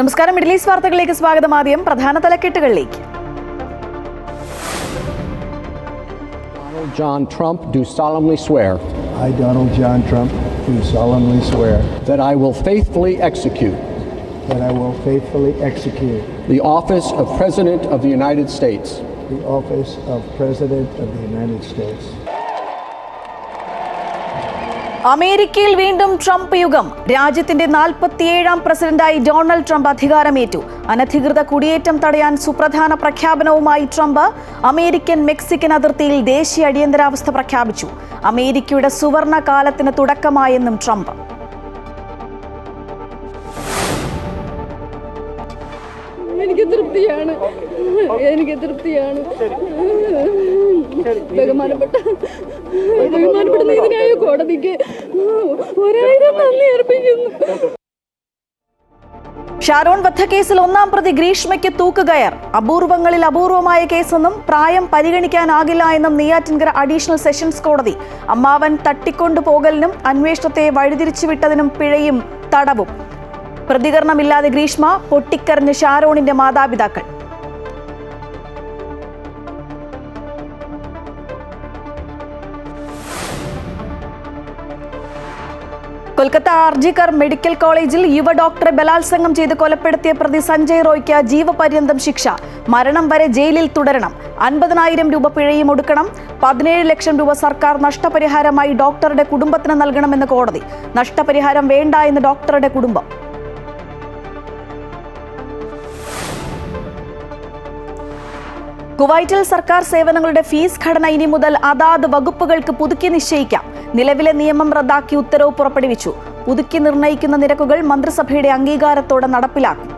നമസ്കാരം middle east വാർത്തകളിലേക്ക് സ്വാഗതം ആദ്യം പ്രധാന തലക്കെട്ടുകളിലേക്ക് Donald John Trump do solemnly swear I, Donald John Trump, do solemnly swear that I will faithfully execute that I will faithfully execute the office of President of the United States the office of President of the United States അമേരിക്കയിൽ വീണ്ടും Trump യുഗം. രാജ്യത്തിന്റെ നാൽപ്പത്തിയേഴാം പ്രസിഡന്റായി Donald Trump അധികാരമേറ്റു. അനധികൃത കുടിയേറ്റം തടയാൻ സുപ്രധാന പ്രഖ്യാപനവുമായി ട്രംപ് അമേരിക്കൻ മെക്സിക്കൻ അതിർത്തിയിൽ ദേശീയ അടിയന്തരാവസ്ഥ പ്രഖ്യാപിച്ചു. അമേരിക്കയുടെ സുവർണ കാലത്തിന് തുടക്കമായെന്നും ട്രംപ്. എനിക്ക് തൃപ്തിയാണ്. എനിക്ക് തൃപ്തിയാണ്. ബഹുമാനപ്പെട്ട ബഹുമാനപ്പെട്ട നീതിന്യായ കോടതിക്ക് ഒരായിരം നന്ദി അർപ്പിക്കുന്നു. ഷാരോൺ വധക്കേസിൽ ഒന്നാം പ്രതി ഗ്രീഷ്മയ്ക്ക് തൂക്കുകയർ. അപൂർവങ്ങളിൽ അപൂർവമായ കേസെന്നും പ്രായം പരിഗണിക്കാനാകില്ല എന്നും നെയ്യാറ്റിൻകര അഡീഷണൽ സെഷൻസ് കോടതി. അമ്മാവൻ തട്ടിക്കൊണ്ടുപോകലിനും അന്വേഷണത്തെ വഴിതിരിച്ചുവിട്ടതിനും പിഴയും തടവും. പ്രതികരണമില്ലാതെ ഗ്രീഷ്മ പൊട്ടിക്കരഞ്ഞ് ഷാരോണിന്റെ മാതാപിതാക്കൾ. കൊൽക്കത്ത ആർജിക്കർ മെഡിക്കൽ കോളേജിൽ യുവ ഡോക്ടറെ ബലാത്സംഗം ചെയ്ത് കൊലപ്പെടുത്തിയ പ്രതി സഞ്ജയ് റോയ്ക്ക് ജീവപര്യന്തം ശിക്ഷ. മരണം വരെ ജയിലിൽ തുടരണം. അൻപതിനായിരം രൂപ പിഴയും ഒടുക്കണം. പതിനേഴ് ലക്ഷം രൂപ സർക്കാർ നഷ്ടപരിഹാരമായി ഡോക്ടറുടെ കുടുംബത്തിന് നൽകണമെന്ന് കോടതി. നഷ്ടപരിഹാരം വേണ്ട എന്ന് ഡോക്ടറുടെ കുടുംബം. കുവൈറ്റിൽ സർക്കാർ സേവനങ്ങളുടെ ഫീസ് ഘടന ഇനി മുതൽ അതാത് വകുപ്പുകൾക്ക് പുതുക്കി നിശ്ചയിക്കാം. നിലവിലെ നിയമം റദ്ദാക്കി ഉത്തരവ് പുറപ്പെടുവിച്ചു. പുതുക്കി നിർണയിക്കുന്ന നിരക്കുകൾ മന്ത്രിസഭയുടെ അംഗീകാരത്തോടെ നടപ്പിലാക്കും.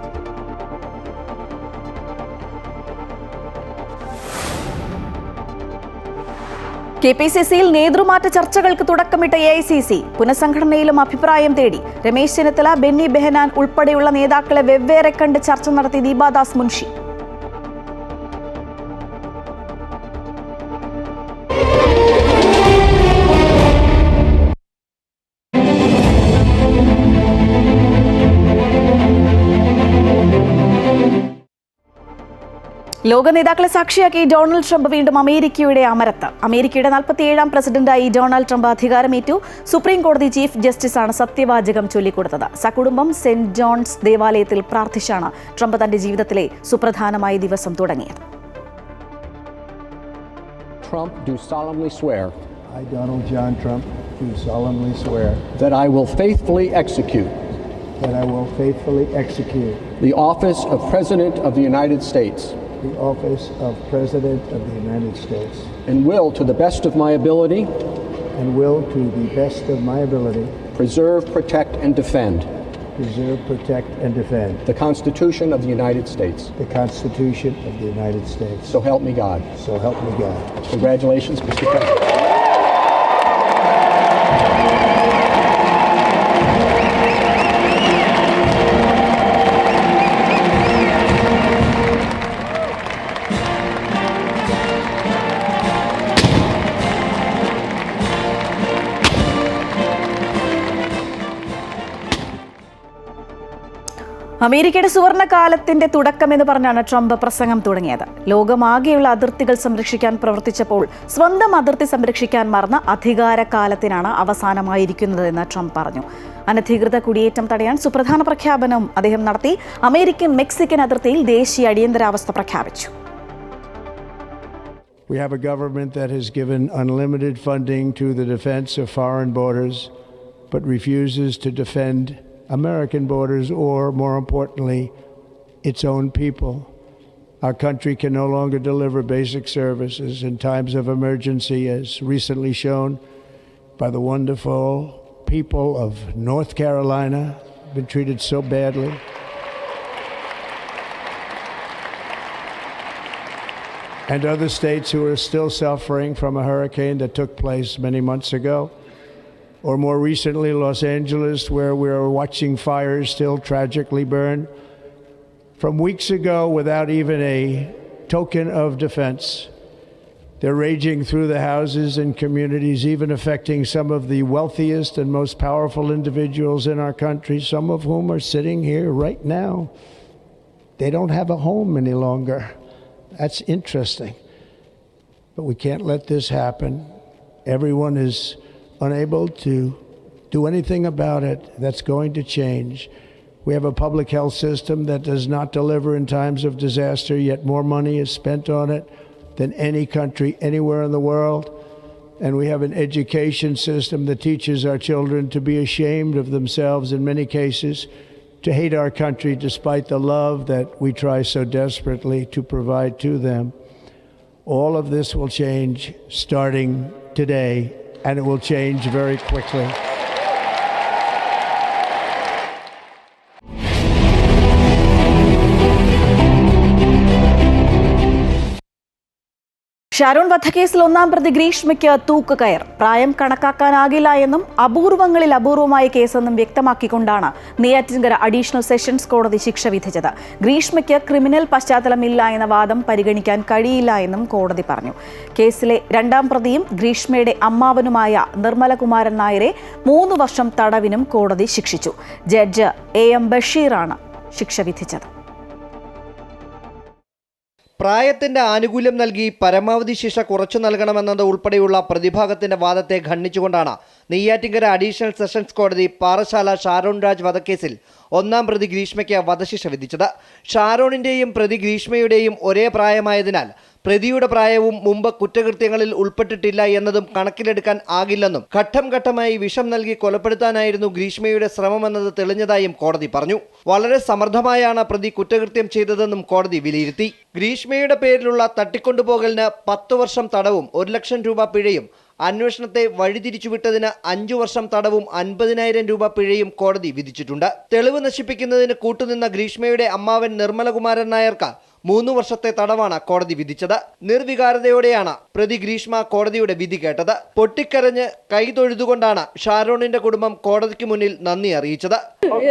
കെ പി സി സിയിൽ നേതൃമാറ്റ ചർച്ചകൾക്ക് തുടക്കമിട്ട എ ഐ സി സി പുനഃസംഘടനയിലും അഭിപ്രായം തേടി. രമേശ് ചെന്നിത്തല ബെന്നി ബെഹനാൻ ഉൾപ്പെടെയുള്ള നേതാക്കളെ വെവ്വേറെ കണ്ട് ചർച്ച നടത്തി ദീപാദാസ് മുൻഷി. ലോക നേതാക്കളെ സാക്ഷിയാക്കി ഡൊണാൾഡ് ട്രംപ് വീണ്ടും അമേരിക്കയുടെ അമരത്ത്. അമേരിക്കയുടെ നാൽപ്പത്തിയേഴാം പ്രസിഡന്റായി ഡൊണാൾഡ് ട്രംപ് അധികാരമേറ്റു. സുപ്രീം കോടതി ചീഫ് ജസ്റ്റിസാണ് സത്യവാചകം ചൊല്ലിക്കൊടുത്തത്. സകുടുംബം സെന്റ് ജോൺസ് ദേവാലയത്തിൽ പ്രാർത്ഥിച്ചാണ് ട്രംപ് തന്റെ ജീവിതത്തിലെ സുപ്രധാനമായ ദിവസം തുടങ്ങിയത്. Trump do solemnly swear. I, Donald John Trump, do solemnly swear that I will faithfully execute that I will faithfully execute the office of President of the United States. The office of President of the United States and will, to the best of my ability, and will, to the best of my ability, preserve, protect, and defend preserve, protect, and defend the Constitution of the United States. the Constitution of the United States. So help me God. So help me God. Congratulations, Mr. President. അമേരിക്കയുടെ സ്വർണകാലത്തിന്റെ തുടക്കം എന്ന് പറഞ്ഞാണ് Trump പ്രസംഗം തുടങ്ങിയത്. ലോകമാകെയുള്ള അതിർത്തികൾ സംരക്ഷിക്കാൻ പ്രവർത്തിച്ചപ്പോൾ സ്വന്തം അതിർത്തി സംരക്ഷിക്കാൻ മറന്ന അധികാരകാലത്തിനാണ് അവസാനമായിരിക്കുന്നതെന്ന് ട്രംപ് പറഞ്ഞു. അനധികൃത കുടിയേറ്റം തടയാൻ സുപ്രധാന പ്രഖ്യാപനം അദ്ദേഹം നടത്തി. അമേരിക്കൻ മെക്സിക്കൻ അതിർത്തിയിൽ ദേശീയ അടിയന്തരാവസ്ഥ പ്രഖ്യാപിച്ചു. We have a government that has given unlimited funding to the defense of foreign borders, but refuses to defend American borders or, more importantly, its own people. Our country can no longer deliver basic services in times of emergency, as recently shown by the wonderful people of North Carolina, been treated so badly. and other states who are still suffering from a hurricane that took place many months ago. Or more recently, Los Angeles, where we are watching fires still tragically burn. From weeks ago, without even a token of defense, They're raging through the houses and communities, even affecting some of the wealthiest and most powerful individuals in our country, some of whom are sitting here right now. They don't have a home any longer. That's interesting. But we can't let this happen. Everyone is unable to do anything about it. That's going to change. We have a public health system that does not deliver in times of disaster, yet more money is spent on it than any country anywhere in the world. And we have an education system that teaches our children to be ashamed of themselves in many cases, to hate our country despite the love that we try so desperately to provide to them. All of this will change starting today, and it will change very quickly. Sharon വധക്കേസിൽ ഒന്നാം പ്രതി ഗ്രീഷ്മയ്ക്ക് തൂക്കുകയർ പ്രായം കണക്കാക്കാനാകില്ല എന്നും അപൂർവങ്ങളിൽ അപൂർവമായ കേസെന്നും വ്യക്തമാക്കിക്കൊണ്ടാണ് Neyyattinkara additional sessions കോടതി ശിക്ഷ വിധിച്ചത്. ഗ്രീഷ്മയ്ക്ക് ക്രിമിനൽ പശ്ചാത്തലമില്ല എന്ന വാദം പരിഗണിക്കാൻ കഴിയില്ല എന്നും കോടതി പറഞ്ഞു. കേസിലെ രണ്ടാം പ്രതിയും ഗ്രീഷ്മയുടെ അമ്മാവനുമായ നിർമ്മലകുമാരൻ നായരെ മൂന്ന് വർഷം തടവിനും കോടതി ശിക്ഷിച്ചു. ജഡ്ജ് എ എം ബഷീറാണ് ശിക്ഷ വിധിച്ചത്. പ്രായത്തിന്റെ ആനുകൂല്യം നൽകി പരമാവധി ശിക്ഷ കുറച്ചു നൽകണമെന്നത് ഉൾപ്പെടെയുള്ള പ്രതിഭാഗത്തിന്റെ വാദത്തെ ഖണ്ഡിച്ചുകൊണ്ടാണ് നെയ്യാറ്റിങ്കര അഡീഷണൽ സെഷൻസ് കോടതി പാറശാല ഷാരോൺ രാജ് വധക്കേസിൽ ഒന്നാം പ്രതി ഗ്രീഷ്മയ്ക്ക് വധശിക്ഷ വിധിച്ചത്. ഷാരോണിന്റെയും പ്രതി ഗ്രീഷ്മയുടെയും ഒരേ പ്രായമായതിനാൽ പ്രതിയുടെ പ്രായവും മുമ്പ് കുറ്റകൃത്യങ്ങളിൽ ഉൾപ്പെട്ടിട്ടില്ല എന്നതും കണക്കിലെടുക്കാൻ ആകില്ലെന്നും ഘട്ടം ഘട്ടമായി വിഷം നൽകി കൊലപ്പെടുത്താനായിരുന്നു ഗ്രീഷ്മയുടെ ശ്രമമെന്നത് തെളിഞ്ഞതായും കോടതി പറഞ്ഞു. വളരെ സമർത്ഥമായാണ് പ്രതി കുറ്റകൃത്യം ചെയ്തതെന്നും കോടതി വിലയിരുത്തി. ഗ്രീഷ്മയുടെ പേരിലുള്ള തട്ടിക്കൊണ്ടുപോകലിന് പത്തു വർഷം തടവും ഒരു ലക്ഷം രൂപ പിഴയും അന്വേഷണത്തെ വഴിതിരിച്ചുവിട്ടതിന് അഞ്ചു വർഷം തടവും അൻപതിനായിരം രൂപ പിഴയും കോടതി വിധിച്ചിട്ടുണ്ട്. തെളിവ് നശിപ്പിക്കുന്നതിന് കൂട്ടുനിന്ന ഗ്രീഷ്മയുടെ അമ്മാവൻ നിർമ്മലകുമാരൻ നായർക്ക് മൂന്ന് വർഷത്തെ തടവാണ് കോടതി വിധിച്ചത്. നിർവികാരതയോടെയാണ് പ്രതി ഗ്രീഷ്മ കോടതിയുടെ വിധി കേട്ടത്. പൊട്ടിക്കരഞ്ഞ് കൈതൊഴുതുകൊണ്ടാണ് ഷാരോണിന്റെ കുടുംബം കോടതിക്ക് മുന്നിൽ നന്ദി അറിയിച്ചത്.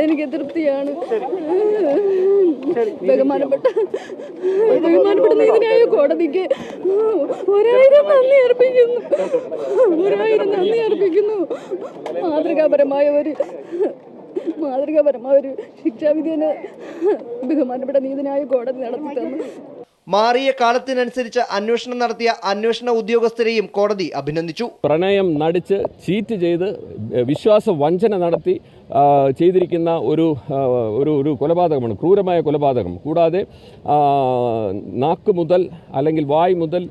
എനിക്ക് തൃപ്തിയാണ്. ബഹുമാനപ്പെട്ട ബഹുമാനപ്പെട്ട നീതിന്യായ കോടതിക്ക് ഒരായിരം നന്ദി അർപ്പിക്കുന്നു. ഒരായിരം നന്ദി അർപ്പിക്കുന്നു. മാതൃകാപരമായ ഒരു മാതൃകാപരമായ ഒരു ബഹുമാനപ്പെട്ട നീതിനായ കോടതി നടത്തി തന്നു മാറിയ കാലത്തിനനുസരിച്ച് അന്വേഷണം നടത്തിയ അന്വേഷണ ഉദ്യോഗസ്ഥരെയും കോടതി അഭിനന്ദിച്ചു. പ്രണയം നടിച്ച് ചീറ്റ് ചെയ്ത് വിശ്വാസ വഞ്ചന നടത്തി ചെയ്തിരിക്കുന്ന ഒരു ഒരു ഒരു കൊലപാതകമാണ് ക്രൂരമായ കൊലപാതകം. കൂടാതെ നാക്ക് മുതൽ അല്ലെങ്കിൽ വായ് മുതൽ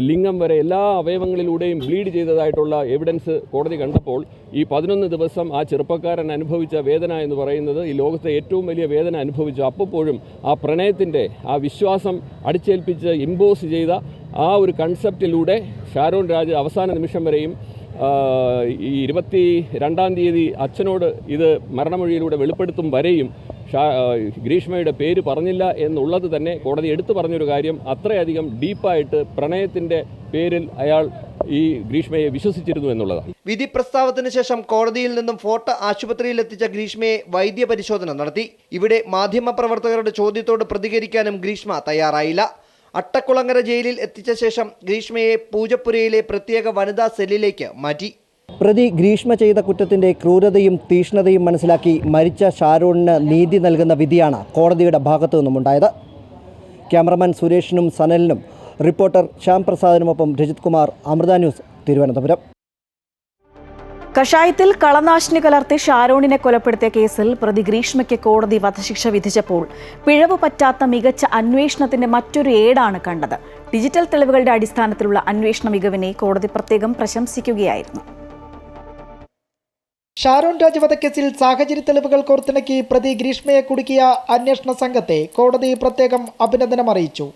ലിംഗം വരെ എല്ലാ അവയവങ്ങളിലൂടെയും ബ്ലീഡ് ചെയ്തതായിട്ടുള്ള എവിഡൻസ് കോടതി കണ്ടപ്പോൾ ഈ പതിനൊന്ന് ദിവസം ആ ചെറുപ്പക്കാരൻ അനുഭവിച്ച വേദന എന്ന് പറയുന്നത് ഈ ലോകത്തെ ഏറ്റവും വലിയ വേദന അനുഭവിച്ചു അപ്പോഴും ആ പ്രണയത്തിന്റെ ആ വിശ്വാസം അടിച്ചേൽപ്പിച്ച് ഇമ്പോസ് ചെയ്ത ആ ഒരു കൺസെപ്റ്റിലൂടെ ഷാരോൺ രാജ് അവസാന നിമിഷം വരെയും ഈ ഇരുപത്തി രണ്ടാം തീയതി അച്ഛനോട് ഇത് മരണമൊഴിയിലൂടെ വെളിപ്പെടുത്തും വരെയും ഗ്രീഷ്മയുടെ പേര് പറഞ്ഞില്ല എന്നുള്ളത് തന്നെ കോടതി എടുത്തു പറഞ്ഞൊരു കാര്യം അത്രയധികം ഡീപ്പായിട്ട് പ്രണയത്തിന്റെ പേരിൽ അയാൾ ഈ ഗ്രീഷ്മയെ വിശ്വസിച്ചിരുന്നു എന്നുള്ളതാണ്. വിധി പ്രസ്താവത്തിന് ശേഷം കോടതിയിൽ നിന്നും ഫോർട്ട് ആശുപത്രിയിൽ എത്തിച്ച ഗ്രീഷ്മയെ വൈദ്യ പരിശോധന നടത്തി. ഇവിടെ മാധ്യമപ്രവർത്തകരുടെ ചോദ്യത്തോട് പ്രതികരിക്കാനും ഗ്രീഷ്മ തയ്യാറായില്ല. അട്ടക്കുളങ്ങര ജയിലിൽ എത്തിച്ച ശേഷം ഗ്രീഷ്മയെ പൂജപ്പുരയിലെ പ്രത്യേക വനിതാ സെല്ലിലേക്ക് മാറ്റി. പ്രതി ഗ്രീഷ്മ ചെയ്ത കുറ്റത്തിന്റെ ക്രൂരതയും തീഷ്ണതയും മനസ്സിലാക്കി മരിച്ച ഷാരൂണിന് നീതി നൽകുന്ന വിധിയാണ് കോടതിയുടെ ഭാഗത്തു നിന്നുമുണ്ടായത് ക്യാമറമാൻ സുരേഷിനും സനലിനും റിപ്പോർട്ടർ ശ്യാം പ്രസാദിനുമൊപ്പം രജിത് കുമാർ അമൃത ന്യൂസ് തിരുവനന്തപുരം. കഷായത്തിൽ കളനാശിനി കലർത്തി ഷാരോണിനെ കൊലപ്പെടുത്തിയ കേസിൽ പ്രതി ഗ്രീഷ്മയ്ക്ക് കോടതി വധശിക്ഷ വിധിച്ചപ്പോൾ പിഴവ് പറ്റാത്ത മികച്ച അന്വേഷണത്തിന്റെ മറ്റൊരു ഏടാണ് കണ്ടത്. ഡിജിറ്റൽ തെളിവുകളുടെ അടിസ്ഥാനത്തിലുള്ള അന്വേഷണ മികവിനെ കോടതി പ്രത്യേകം പ്രശംസിക്കുകയായിരുന്നു. ഷാരോൺ രാജ് വധക്കേസിൽ സാഹചര്യ തെളിവുകൾ കോർത്തിണക്കി പ്രതി ഗ്രീഷ്മയെ കുടുക്കിയ അന്വേഷണ സംഘത്തെ കോടതി പ്രത്യേകം അഭിനന്ദനം അറിയിച്ചു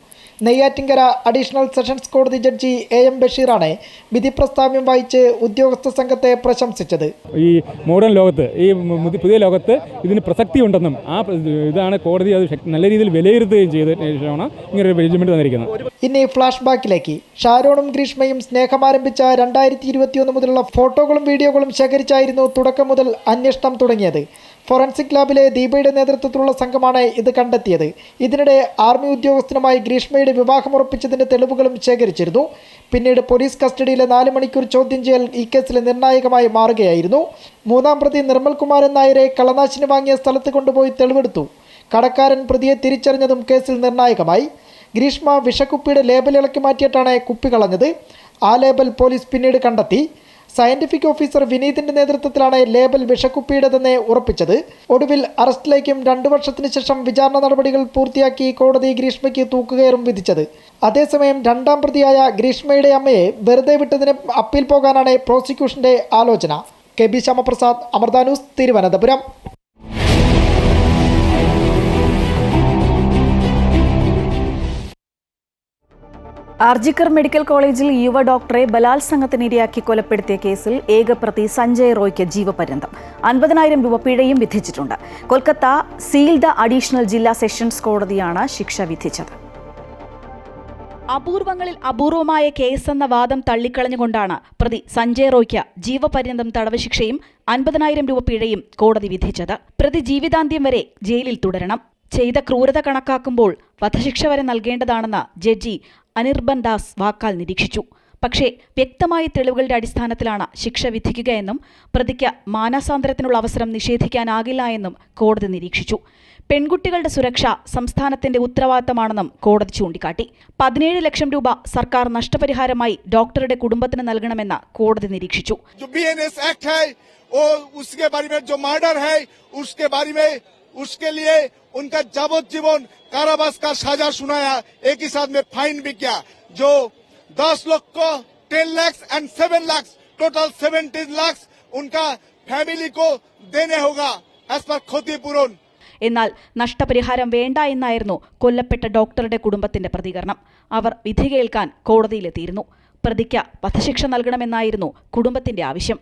നെയ്യാറ്റിങ്കര അഡീഷണൽ സെഷൻസ് കോടതി ജഡ്ജി എ എം ബഷീറാണ് വിധി പ്രസ്താവ്യം വായിച്ച് ഉദ്യോഗസ്ഥ സംഘത്തെ പ്രശംസിച്ചത്. ഈ മോഡേൺ ലോകത്ത് ഈ പുതിയ ലോകത്ത് ഇതിന് പ്രസക്തി ഉണ്ടെന്നും ആ ഇതാണ് കോടതി അത് നല്ല രീതിയിൽ വിലയിരുത്തുകയും ചെയ്ത ശേഷമാണ് ഇങ്ങനൊരു ജഡ്ജ്മെന്റ് തന്നിരിക്കുന്നത് ഇനി ഫ്ലാഷ് ബാക്കിലേക്ക് ഷാരോണും ഗ്രീഷ്മയും സ്നേഹമാരംഭിച്ച രണ്ടായിരത്തി ഇരുപത്തിയൊന്ന് മുതലുള്ള ഫോട്ടോകളും വീഡിയോകളും ശേഖരിച്ചായിരുന്നു തുടക്കം മുതൽ അന്വേഷണം തുടങ്ങിയത്. ഫോറൻസിക് ലാബിലെ ദീപയുടെ നേതൃത്വത്തിലുള്ള സംഘമാണ് ഇത് കണ്ടെത്തിയത്. ഇതിനിടെ ആർമി ഉദ്യോഗസ്ഥനുമായി ഗ്രീഷ്മയുടെ വിവാഹമുറപ്പിച്ചതിന്റെ തെളിവുകളും ശേഖരിച്ചിരുന്നു. പിന്നീട് പോലീസ് കസ്റ്റഡിയിലെ നാല് മണിക്കൂർ ചോദ്യം ചെയ്യൽ ഈ കേസിൽ നിർണായകമായി മാറുകയായിരുന്നു. മൂന്നാം പ്രതി നിർമ്മൽ കുമാരൻ നായരെ കളനാശിനി വാങ്ങിയ സ്ഥലത്ത് കൊണ്ടുപോയി തെളിവെടുത്തു. കടക്കാരൻ പ്രതിയെ തിരിച്ചറിഞ്ഞതും കേസിൽ നിർണായകമായി. ഗ്രീഷ്മ വിഷക്കുപ്പിയുടെ ലേബൽ ഇളക്കി മാറ്റിയിട്ടാണ് കുപ്പി കളഞ്ഞത്. ആ ലേബൽ പോലീസ് പിന്നീട് കണ്ടെത്തി. സയന്റിഫിക് ഓഫീസർ വിനീതിന്റെ നേതൃത്വത്തിലാണ് ലേബൽ വിഷക്കുപ്പിയുടേതെന്ന് ഉറപ്പിച്ചത്. ഒടുവിൽ അറസ്റ്റിലേക്കും രണ്ടു വർഷത്തിന് ശേഷം വിചാരണ നടപടികൾ പൂർത്തിയാക്കി കോടതി ഗ്രീഷ്മയ്ക്ക് തൂക്കുകയറും വിധിച്ചത്. അതേസമയം രണ്ടാം പ്രതിയായ ഗ്രീഷ്മയുടെ അമ്മയെ വെറുതെ വിട്ടതിന് അപ്പീൽ പോകാനാണ് പ്രോസിക്യൂഷന്റെ ആലോചന. K. B. Shyamaprasad Amrita Thiruvananthapuram. R G Kar medical കോളേജിൽ യുവ ഡോക്ടറെ ബലാത്സംഗത്തിനിരയാക്കി കൊലപ്പെടുത്തിയ കേസിൽ ഏകപ്രതി സഞ്ജയ് റോയ്ക്ക് ജീവപര്യന്തം. അൻപതിനായിരം രൂപ പിഴയും വിധിച്ചിട്ടുണ്ട്. കൊൽക്കത്ത സീൽഡ് അഡീഷണൽ ജില്ലാ സെഷൻസ് കോടതിയാണ് ശിക്ഷ വിധിച്ചത്. അപൂർവങ്ങളിൽ അപൂർവമായ കേസെന്ന വാദം തള്ളിക്കളഞ്ഞുകൊണ്ടാണ് പ്രതി സഞ്ജയ് റോയ്ക്ക് ജീവപര്യന്തം തടവ് ശിക്ഷയും അൻപതിനായിരം രൂപ പിഴയും കോടതി വിധിച്ചത്. പ്രതി ജീവിതാന്ത്യം വരെ ജയിലിൽ തുടരണം. ചെയ്ത ക്രൂരത കണക്കാക്കുമ്പോൾ വധശിക്ഷ വരെ നൽകേണ്ടതാണെന്ന് ജഡ്ജി അനിർബൻ ദാസ് വാക്കാൽ നിരീക്ഷിച്ചു പക്ഷേ വ്യക്തമായ തെളിവുകളുടെ അടിസ്ഥാനത്തിലാണ് ശിക്ഷ വിധിക്കുകയെന്നും പ്രതിക്ക് മാനസാന്തരത്തിനുള്ള അവസരം നിഷേധിക്കാനാകില്ല എന്നും കോടതി നിരീക്ഷിച്ചു പെൺകുട്ടികളുടെ സുരക്ഷ സംസ്ഥാനത്തിന്റെ ഉത്തരവാദിത്തമാണെന്നും കോടതി ചൂണ്ടിക്കാട്ടി പതിനേഴ് ലക്ഷം രൂപ സർക്കാർ നഷ്ടപരിഹാരമായി ഡോക്ടറുടെ കുടുംബത്തിന് നൽകണമെന്ന് കോടതി നിരീക്ഷിച്ചു जो बीएनएस एक्ट है वो उसके बारे में जो मर्डर है उसके बारे में उसके लिए उनका जाबोजीवन कारावास का सजा सुनाया एक ही साथ में फाइन भी किया जो दस लोग को ten lakhs and seven lakhs total seventeen lakhs उनका फैमिली को देने होगा एज पर क्षतिपूरण എന്നാൽ നഷ്ടപരിഹാരം വേണ്ട എന്നായിരുന്നു കൊല്ലപ്പെട്ട ഡോക്ടറുടെ കുടുംബത്തിന്റെ പ്രതികരണം അവർ വിധി കേൾക്കാൻ കോടതിയിലെത്തിയിരുന്നു പ്രതിക്ക് വധശിക്ഷ നൽകണമെന്നായിരുന്നു കുടുംബത്തിന്റെ ആവശ്യം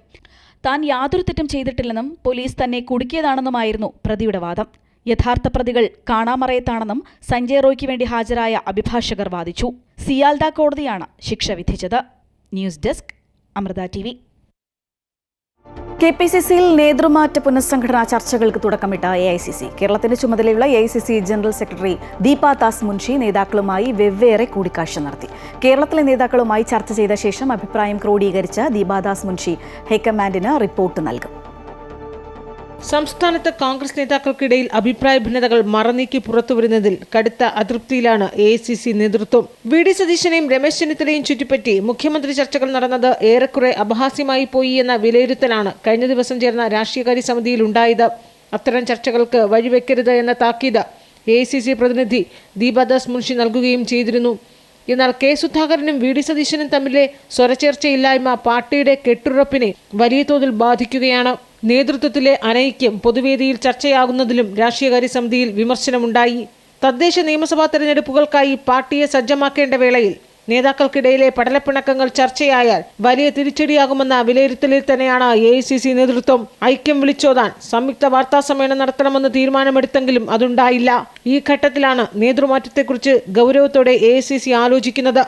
താൻ യാതൊരു തെറ്റും ചെയ്തിട്ടില്ലെന്നും പോലീസ് തന്നെ കുടുക്കിയതാണെന്നുമായിരുന്നു പ്രതിയുടെ വാദം യഥാർത്ഥ പ്രതികൾ കാണാമറയത്താണെന്നും സഞ്ജയ് റോയ്ക്ക് വേണ്ടി ഹാജരായ അഭിഭാഷകർ വാദിച്ചു. സിയാൽദ കോടതിയാണ് ശിക്ഷ വിധിച്ചത്. News desk Amrita T V. K P C സിയിൽ നേതൃമാറ്റ പുനഃസംഘടനാ ചർച്ചകൾക്ക് തുടക്കമിട്ട എ ഐ സി സി. കേരളത്തിന്റെ ചുമതലയുള്ള A I C C general secretary Deepa Das Munshi നേതാക്കളുമായി വെവ്വേറെ കൂടിക്കാഴ്ച നടത്തി. കേരളത്തിലെ നേതാക്കളുമായി ചർച്ച ചെയ്ത ശേഷം അഭിപ്രായം ക്രോഡീകരിച്ച് ദീപാദാസ് മുൻഷി ഹൈക്കമാൻഡിന് റിപ്പോർട്ട് നൽകും. സംസ്ഥാനത്ത് കോൺഗ്രസ് നേതാക്കൾക്കിടയിൽ അഭിപ്രായ ഭിന്നതകൾ മറനീക്കി പുറത്തുവരുന്നതിൽ കടുത്ത അതൃപ്തിയിലാണ് എ സി സി നേതൃത്വം. വി ഡി സതീശനെയും രമേശ് ചെന്നിത്തലയും ചുറ്റിപ്പറ്റി മുഖ്യമന്ത്രി ചർച്ചകൾ നടന്നത് ഏറെക്കുറെ അപഹാസ്യമായി പോയി എന്ന വിലയിരുത്തലാണ് കഴിഞ്ഞ ദിവസം ചേർന്ന രാഷ്ട്രീയകാര്യ സമിതിയിൽ ഉണ്ടായത്. അത്തരം ചർച്ചകൾക്ക് വഴിവെക്കരുത് എന്ന താക്കീത് എ സി സി പ്രതിനിധി ദീപദാസ് മുൻഷി നൽകുകയും ചെയ്തിരുന്നു. എന്നാൽ കെ സുധാകരനും വി ഡി സതീശനും തമ്മിലെ സ്വരചേർച്ചയില്ലായ്മ പാർട്ടിയുടെ കെട്ടുറപ്പിനെ വലിയ തോതിൽ ബാധിക്കുകയാണ്. നേതൃത്വത്തിലെ അനൈക്യം പൊതുവേദിയിൽ ചർച്ചയാകുന്നതിലും രാഷ്ട്രീയകാര്യ സമിതിയിൽ വിമർശനമുണ്ടായി. തദ്ദേശ നിയമസഭാ തെരഞ്ഞെടുപ്പുകൾക്കായി പാർട്ടിയെ സജ്ജമാക്കേണ്ട വേളയിൽ നേതാക്കൾക്കിടയിലെ പടലപ്പിണക്കങ്ങൾ ചർച്ചയായാൽ വലിയ തിരിച്ചടിയാകുമെന്ന വിലയിരുത്തലിൽ തന്നെയാണ് എ നേതൃത്വം ഐക്യം വിളിച്ചോതാൻ സംയുക്ത വാർത്താ സമ്മേളനം നടത്തണമെന്ന് തീരുമാനമെടുത്തെങ്കിലും അതുണ്ടായില്ല. ഈ ഘട്ടത്തിലാണ് നേതൃമാറ്റത്തെക്കുറിച്ച് ഗൗരവത്തോടെ എ ആലോചിക്കുന്നത്.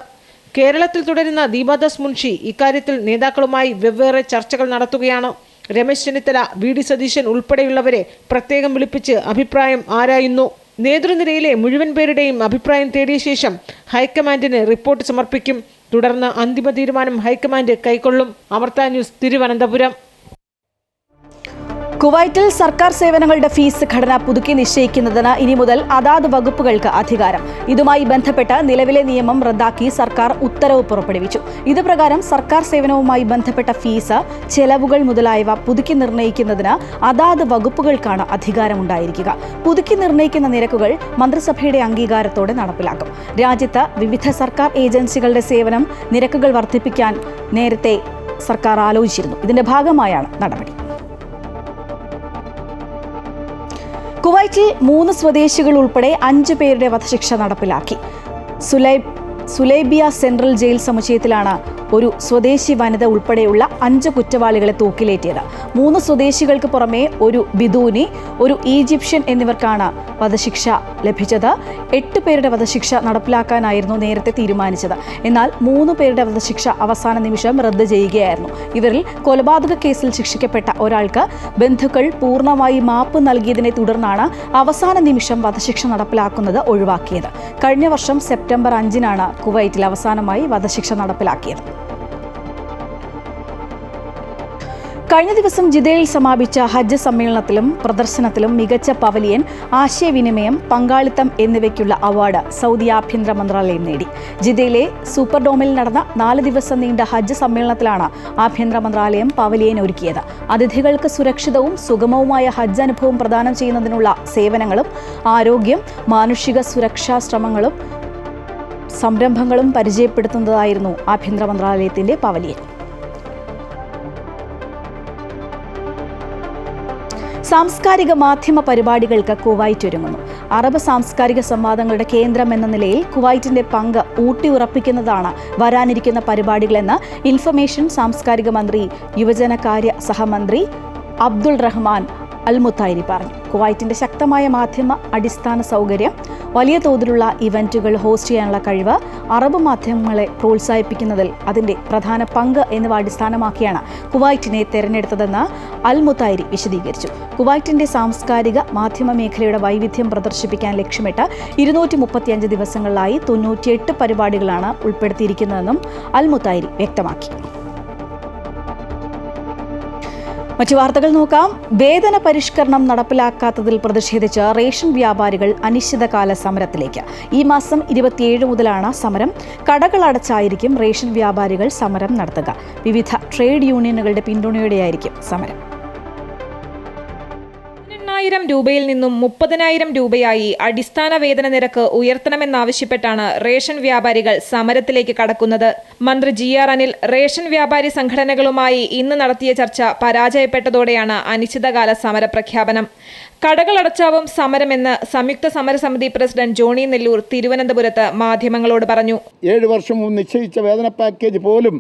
കേരളത്തിൽ തുടരുന്ന ദീപാദാസ് മുൻഷി ഇക്കാര്യത്തിൽ നേതാക്കളുമായി വെവ്വേറെ ചർച്ചകൾ നടത്തുകയാണ്. രമേശ് ചെന്നിത്തല വി ഡി സതീശൻ ഉൾപ്പെടെയുള്ളവരെ പ്രത്യേകം വിളിപ്പിച്ച് അഭിപ്രായം ആരായുന്നു? നേതൃനിരയിലെ മുഴുവൻ പേരുടെയും അഭിപ്രായം തേടിയ ശേഷം ഹൈക്കമാൻഡിന് റിപ്പോർട്ട് സമർപ്പിക്കും. തുടർന്ന് അന്തിമ തീരുമാനം ഹൈക്കമാൻഡ് കൈക്കൊള്ളും. അമർത്ത ന്യൂസ് തിരുവനന്തപുരം. കുവൈറ്റിൽ സർക്കാർ സേവനങ്ങളുടെ ഫീസ് ഘടന പുതുക്കി നിശ്ചയിക്കുന്നതിന് ഇനി മുതൽ അതാത് വകുപ്പുകൾക്ക് അധികാരം. ഇതുമായി ബന്ധപ്പെട്ട് നിലവിലെ നിയമം റദ്ദാക്കി സർക്കാർ ഉത്തരവ് പുറപ്പെടുവിച്ചു. ഇതുപ്രകാരം സർക്കാർ സേവനവുമായി ബന്ധപ്പെട്ട ഫീസ് ചെലവുകൾ മുതലായവ പുതുക്കി നിർണയിക്കുന്നതിന് അതാത് വകുപ്പുകൾക്കാണ് അധികാരമുണ്ടായിരിക്കുക. പുതുക്കി നിർണയിക്കുന്ന നിരക്കുകൾ മന്ത്രിസഭയുടെ അംഗീകാരത്തോടെ നടപ്പിലാക്കും. രാജ്യത്ത് വിവിധ സർക്കാർ ഏജൻസികളുടെ സേവനം നിരക്കുകൾ വർദ്ധിപ്പിക്കാൻ നേരത്തെ സർക്കാർ ആലോചിച്ചിരുന്നു. ഇതിന്റെ ഭാഗമായാണ് നടപടി. കുവൈറ്റിൽ മൂന്ന് സ്വദേശികൾ ഉൾപ്പെടെ അഞ്ചു പേരുടെ വധശിക്ഷ നടപ്പിലാക്കി. സുലൈബ് സുലൈബിയ സെൻട്രൽ ജയിൽ സമുച്ചയത്തിലാണ് ഒരു സ്വദേശി വനിത ഉൾപ്പെടെയുള്ള അഞ്ച് കുറ്റവാളികളെ തൂക്കിലേറ്റിയത്. മൂന്ന് സ്വദേശികൾക്ക് പുറമെ ഒരു ബിദൂനി ഒരു ഈജിപ്ഷ്യൻ എന്നിവർക്കാണ് വധശിക്ഷ ലഭിച്ചത്. എട്ട് പേരുടെ വധശിക്ഷ നടപ്പിലാക്കാനായിരുന്നു നേരത്തെ തീരുമാനിച്ചത്. എന്നാൽ മൂന്ന് പേരുടെ വധശിക്ഷ അവസാന നിമിഷം റദ്ദ് ചെയ്യുകയായിരുന്നു. ഇവരിൽ കൊലപാതക കേസിൽ ശിക്ഷിക്കപ്പെട്ട ഒരാൾക്ക് ബന്ധുക്കൾ പൂർണമായി മാപ്പ് നൽകിയതിനെ തുടർന്നാണ് അവസാന നിമിഷം വധശിക്ഷ നടപ്പിലാക്കുന്നത് ഒഴിവാക്കിയത്. കഴിഞ്ഞ വർഷം സെപ്റ്റംബർ അഞ്ചിനാണ് കുവൈറ്റിൽ അവസാനമായി വധശിക്ഷ നടപ്പിലാക്കിയത്. കഴിഞ്ഞ ദിവസം ജിദ്ദയിൽ സമാപിച്ച ഹജ്ജ് സമ്മേളനത്തിലും പ്രദർശനത്തിലും മികച്ച പവലിയൻ ആശയവിനിമയം പങ്കാളിത്തം എന്നിവയ്ക്കുള്ള അവാർഡ് സൗദി ആഭ്യന്തര മന്ത്രാലയം നേടി. ജിദ്ദയിലെ സൂപ്പർ ഡോമിൽ നടന്ന നാല് ദിവസം നീണ്ട ഹജ്ജ് സമ്മേളനത്തിലാണ് ആഭ്യന്തര മന്ത്രാലയം പവലിയൻ ഒരുക്കിയത്. അതിഥികൾക്ക് സുരക്ഷിതവും സുഗമവുമായ ഹജ്ജ് അനുഭവം പ്രദാനം ചെയ്യുന്നതിനുള്ള സേവനങ്ങളും ആരോഗ്യം മാനുഷിക സുരക്ഷാ ശ്രമങ്ങളും സംരംഭങ്ങളും പരിചയപ്പെടുത്തുന്നതായിരുന്നു ആഭ്യന്തര മന്ത്രാലയത്തിന്റെ പവലിയൻ. സാംസ്കാരിക മാധ്യമ പരിപാടികൾക്ക് കുവൈറ്റ് ഒരുങ്ങുന്നു. അറബ് സാംസ്കാരിക സംവാദങ്ങളുടെ കേന്ദ്രം എന്ന നിലയിൽ കുവൈറ്റിന്റെ പങ്ക് ഊട്ടിയുറപ്പിക്കുന്നതാണ് വരാനിരിക്കുന്ന പരിപാടികളെന്ന് ഇൻഫർമേഷൻ സാംസ്കാരിക മന്ത്രി യുവജനകാര്യ സഹമന്ത്രി അബ്ദുൾ റഹ്മാൻ അൽമുത്തായിരി പറഞ്ഞു. കുവൈറ്റിന്റെ ശക്തമായ മാധ്യമ അടിസ്ഥാന സൗകര്യം വലിയ തോതിലുള്ള ഇവന്റുകൾ ഹോസ്റ്റ് ചെയ്യാനുള്ള കഴിവ് അറബ് മാധ്യമങ്ങളെ പ്രോത്സാഹിപ്പിക്കുന്നതിൽ അതിന്റെ പ്രധാന പങ്ക് എന്നിവ അടിസ്ഥാനമാക്കിയാണ് കുവൈറ്റിനെ തെരഞ്ഞെടുത്തതെന്ന് അൽ മുത്തായിരി വിശദീകരിച്ചു. കുവൈറ്റിന്റെ സാംസ്കാരിക മാധ്യമ മേഖലയുടെ വൈവിധ്യം പ്രദർശിപ്പിക്കാൻ ലക്ഷ്യമിട്ട് ഇരുന്നൂറ്റി മുപ്പത്തിയഞ്ച് ദിവസങ്ങളിലായി തൊണ്ണൂറ്റിയെട്ട് പരിപാടികളാണ് ഉൾപ്പെടുത്തിയിരിക്കുന്നതെന്നും അൽ മുത്തായിരി വ്യക്തമാക്കി. മറ്റു വാർത്തകൾ നോക്കാം. വേതന പരിഷ്കരണം നടപ്പിലാക്കാത്തതിൽ പ്രതിഷേധിച്ച് റേഷൻ വ്യാപാരികൾ അനിശ്ചിതകാല സമരത്തിലേക്ക്. ഈ മാസം ഇരുപത്തിയേഴ് മുതലാണ് സമരം. കടകൾ അടച്ചായിരിക്കും റേഷൻ വ്യാപാരികൾ സമരം നടത്തുക. വിവിധ ട്രേഡ് യൂണിയനുകളുടെ പിന്തുണയോടെയായിരിക്കും സമരം. പതിനെണ്ണായിരം രൂപയിൽ നിന്നും മുപ്പതിനായിരം രൂപയായി അടിസ്ഥാന വേതന നിരക്ക് ഉയർത്തണമെന്നാവശ്യപ്പെട്ടാണ് റേഷൻ വ്യാപാരികൾ സമരത്തിലേക്ക് കടക്കുന്നത്. മന്ത്രി ജി ആർ അനിൽ റേഷൻ വ്യാപാരി സംഘടനകളുമായി ഇന്ന് നടത്തിയ ചർച്ച പരാജയപ്പെട്ടതോടെയാണ് അനിശ്ചിതകാല സമര പ്രഖ്യാപനം. കടകളടച്ചാവും സമരമെന്ന് സംയുക്ത സമരസമിതി പ്രസിഡന്റ് ജോണി നെല്ലൂർ തിരുവനന്തപുരത്ത് മാധ്യമങ്ങളോട് പറഞ്ഞു. ഏഴ് വർഷം നിശ്ചയിച്ച വേതന പാക്കേജ് പോലും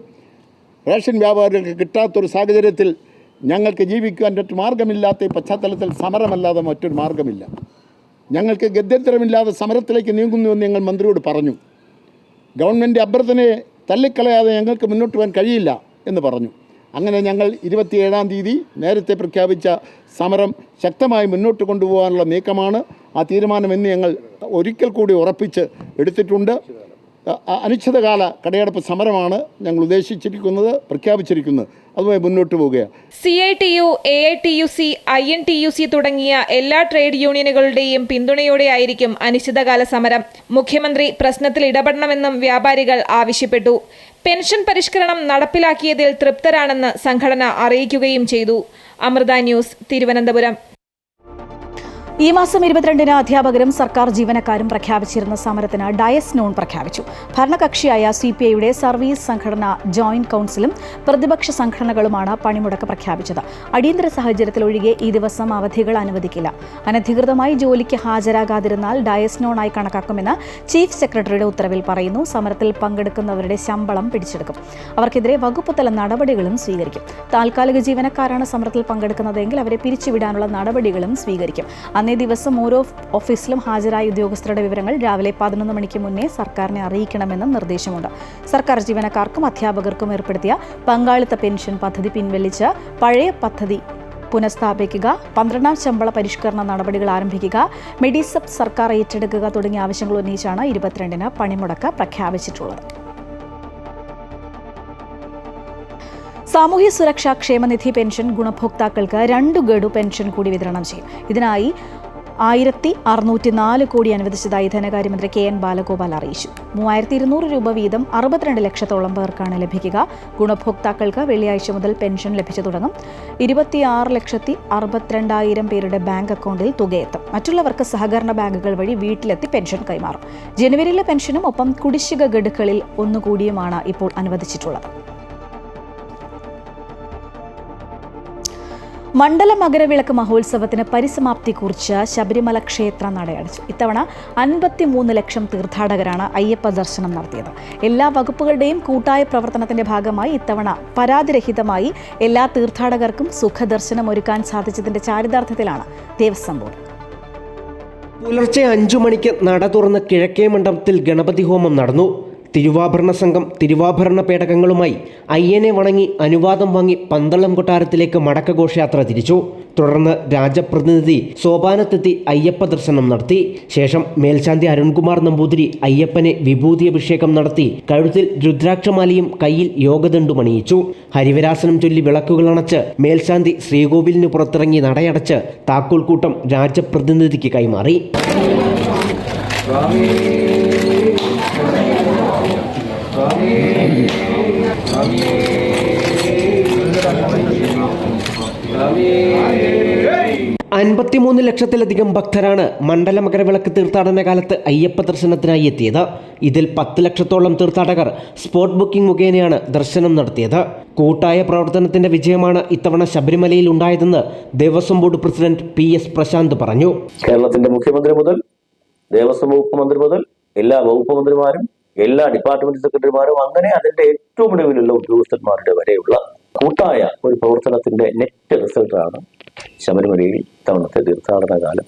റേഷൻ വ്യാപാരികൾക്ക് കിട്ടാത്തൊരു സാഹചര്യത്തിൽ ഞങ്ങൾക്ക് ജീവിക്കുവാൻ മറ്റു മാർഗമില്ലാത്ത ഈ പശ്ചാത്തലത്തിൽ സമരമല്ലാതെ മറ്റൊരു മാർഗമില്ല ഞങ്ങൾക്ക് ഗത്യന്തരമില്ലാതെ സമരത്തിലേക്ക് നീങ്ങുന്നുവെന്ന് ഞങ്ങൾ മന്ത്രിയോട് പറഞ്ഞു. ഗവൺമെന്റ് അഭ്യർത്ഥനയെ തള്ളിക്കളയാതെ ഞങ്ങൾക്ക് മുന്നോട്ട് പോകാൻ കഴിയില്ല എന്ന് പറഞ്ഞു. അങ്ങനെ ഞങ്ങൾ ഇരുപത്തിയേഴാം തീയതി നേരത്തെ പ്രഖ്യാപിച്ച സമരം ശക്തമായി മുന്നോട്ട് കൊണ്ടുപോകാനുള്ള നീക്കമാണ് ആ തീരുമാനം എന്ന് ഞങ്ങൾ ഒരിക്കൽ കൂടി ഉറപ്പിച്ച് എടുത്തിട്ടുണ്ട്. അനിശ്ചിതകാല കടയടപ്പ് സമരമാണ് ഞങ്ങൾ ഉദ്ദേശിച്ചിരിക്കുന്നത് പ്രഖ്യാപിച്ചിരിക്കുന്നത്. അതുമായി മുന്നോട്ട് പോവുകയാണ്. C I T U A I T U C I N T U C തുടങ്ങിയ എല്ലാ ട്രേഡ് യൂണിയനുകളുടെയും പിന്തുണയോടെ ആയിരിക്കും അനിശ്ചിതകാല സമരം. മുഖ്യമന്ത്രി പ്രശ്നത്തിൽ ഇടപെടണമെന്നും വ്യാപാരികൾ ആവശ്യപ്പെട്ടു. പെൻഷൻ പരിഷ്കരണം നടപ്പിലാക്കിയതിൽ തൃപ്തരാണെന്ന് സംഘടന അറിയിക്കുകയും ചെയ്തു. അമൃത ന്യൂസ് തിരുവനന്തപുരം. ഈ മാസം ഇരുപത്തിരണ്ടിന് അധ്യാപകരും സർക്കാർ ജീവനക്കാരും പ്രഖ്യാപിച്ചിരുന്ന സമരത്തിന് ഡയസ് നോൺ പ്രഖ്യാപിച്ചു. ഭരണകക്ഷിയായ സി പി ഐയുടെ സർവീസ് സംഘടന ജോയിന്റ് കൗൺസിലും പ്രതിപക്ഷ സംഘടനകളുമാണ് പണിമുടക്ക് പ്രഖ്യാപിച്ചത്. അടിയന്തര സാഹചര്യത്തിൽ ഒഴികെ ഈ ദിവസം അവധികൾ അനുവദിക്കില്ല. അനധികൃതമായി ജോലിക്ക് ഹാജരാകാതിരുന്നാൽ ഡയസ് നോണായി കണക്കാക്കുമെന്ന് ചീഫ് സെക്രട്ടറിയുടെ ഉത്തരവിൽ പറയുന്നു. സമരത്തിൽ പങ്കെടുക്കുന്നവരുടെ ശമ്പളം പിടിച്ചെടുക്കും. അവർക്കെതിരെ വകുപ്പ് തല നടപടികളും സ്വീകരിക്കും. താൽക്കാലിക ജീവനക്കാരാണ് സമരത്തിൽ പങ്കെടുക്കുന്നതെങ്കിൽ അവരെ പിരിച്ചുവിടാനുള്ള നടപടികളും സ്വീകരിക്കും. അന്നേ ദിവസം ഓരോ ഓഫീസിലും ഹാജരായ ഉദ്യോഗസ്ഥരുടെ വിവരങ്ങൾ രാവിലെ പതിനൊന്ന് മണിക്ക് മുന്നേ സർക്കാരിനെ അറിയിക്കണമെന്നും നിർദ്ദേശമുണ്ട്. സർക്കാർ ജീവനക്കാർക്കും അധ്യാപകർക്കും ഏർപ്പെടുത്തിയ പങ്കാളിത്ത പെൻഷൻ പദ്ധതി പിൻവലിച്ച് പഴയ പദ്ധതി പുനഃസ്ഥാപിക്കുക പന്ത്രണ്ടാം ശമ്പള പരിഷ്കരണ നടപടികൾ ആരംഭിക്കുക മെഡിസബ് സർക്കാർ ഏറ്റെടുക്കുക തുടങ്ങിയ ആവശ്യങ്ങൾ ഉന്നയിച്ചാണ് ഇരുപത്തിരണ്ടിന് പണിമുടക്ക് പ്രഖ്യാപിച്ചിട്ടുള്ളത്. സാമൂഹ്യ സുരക്ഷാ ക്ഷേമനിധി പെൻഷൻ ഗുണഭോക്താക്കൾക്ക് രണ്ട് ഗഡു പെൻഷൻ കൂടി വിതരണം ചെയ്യും. ഇതിനായി ആയിരത്തി അറുന്നൂറ്റി നാല് കോടി അനുവദിച്ചതായി ധനകാര്യമന്ത്രി കെ എൻ ബാലഗോപാൽ അറിയിച്ചു. മൂവായിരത്തി ഇരുന്നൂറ് രൂപ വീതം അറുപത്തിരണ്ട് ലക്ഷത്തോളം പേർക്കാണ് ലഭിക്കുക. ഗുണഭോക്താക്കൾക്ക് വെള്ളിയാഴ്ച മുതൽ പെൻഷൻ ലഭിച്ചു തുടങ്ങും. ഇരുപത്തിയാറ് ലക്ഷത്തി അറുപത്തിരണ്ടായിരം പേരുടെ ബാങ്ക് അക്കൗണ്ടിൽ തുകയെത്തും. മറ്റുള്ളവർക്ക് സഹകരണ ബാങ്കുകൾ വഴി വീട്ടിലെത്തി പെൻഷൻ കൈമാറും. ജനുവരിയിലെ പെൻഷനും ഒപ്പം കുടിശ്ശിക ഗഡുക്കളിൽ ഒന്നുകൂടിയുമാണ് ഇപ്പോൾ അനുവദിച്ചിട്ടുള്ളത്. മണ്ഡല മകരവിളക്ക് മഹോത്സവത്തിന് പരിസമാപ്തി കുറിച്ച് ശബരിമല ക്ഷേത്ര നടയടച്ചു ഇത്തവണ അൻപത്തിമൂന്ന് ലക്ഷം തീർത്ഥാടകരാണ് അയ്യപ്പ ദർശനം നടത്തിയത്. എല്ലാ വകുപ്പുകളുടെയും കൂട്ടായ പ്രവർത്തനത്തിന്റെ ഭാഗമായി ഇത്തവണ പരാതിരഹിതമായി എല്ലാ തീർത്ഥാടകർക്കും സുഖദർശനം ഒരുക്കാൻ സാധിച്ചതിന്റെ ചാരിതാർത്ഥ്യത്തിലാണ് ദേവസ്വം ബോർഡ്. പുലർച്ചെ അഞ്ചു മണിക്ക് നട തുറന്ന് കിഴക്കേ മണ്ഡപത്തിൽ ഗണപതി ഹോമം നടന്നു. തിരുവാഭരണ സംഘം തിരുവാഭരണ പേടകങ്ങളുമായി അയ്യനെ വണങ്ങി അനുവാദം വാങ്ങി പന്തളം കൊട്ടാരത്തിലേക്ക് മടക്കഘോഷയാത്ര തിരിച്ചു. തുടർന്ന് രാജപ്രതിനിധി സോപാനത്തെത്തി അയ്യപ്പ ദർശനം നടത്തി. ശേഷം മേൽശാന്തി അരുൺകുമാർ നമ്പൂതിരി അയ്യപ്പനെ വിഭൂതി അഭിഷേകം നടത്തി. കഴുത്തിൽ രുദ്രാക്ഷമാലയും കയ്യിൽ യോഗദണ്ഡും അണിയിച്ചു ഹരിവരാസനം ചൊല്ലി വിളക്കുകൾ അണച്ച് മേൽശാന്തി ശ്രീകോവിലിന് പുറത്തിറങ്ങി നടയടച്ച് താക്കോൽക്കൂട്ടം രാജപ്രതിനിധിക്ക് കൈമാറി. അൻപത്തിമൂന്ന് ലക്ഷത്തിലധികം ഭക്തരാണ് മണ്ഡല മകരവിളക്ക് തീർത്ഥാടന കാലത്ത് അയ്യപ്പ ദർശനത്തിനായി എത്തിയത്. ഇതിൽ പത്ത് ലക്ഷത്തോളം തീർത്ഥാടകർ സ്പോട്ട് ബുക്കിംഗ് മുഖേനയാണ് ദർശനം നടത്തിയത്. കൂട്ടായ പ്രവർത്തനത്തിന്റെ വിജയമാണ് ഇത്തവണ ശബരിമലയിൽ ഉണ്ടായതെന്ന് Devaswom board president P S Prashanth പറഞ്ഞു. കേരളത്തിന്റെ മുഖ്യമന്ത്രി മുതൽ ദേവസ്വം വകുപ്പ് മന്ത്രി മുതൽ എല്ലാ വകുപ്പ് മന്ത്രിമാരും എല്ലാ ഡിപ്പാർട്ട്മെന്റ് സെക്രട്ടറിമാരും അങ്ങനെ അതിന്റെ ഏറ്റവും ഒടുവിലുള്ള ഉദ്യോഗസ്ഥന്മാരുടെ വരെയുള്ള കൂട്ടായ ഒരു പ്രവർത്തനത്തിന്റെ നെറ്റ് റിസൾട്ടാണ് ശബരിമലയിൽ ഇത്തവണത്തെ തീർത്ഥാടന കാലം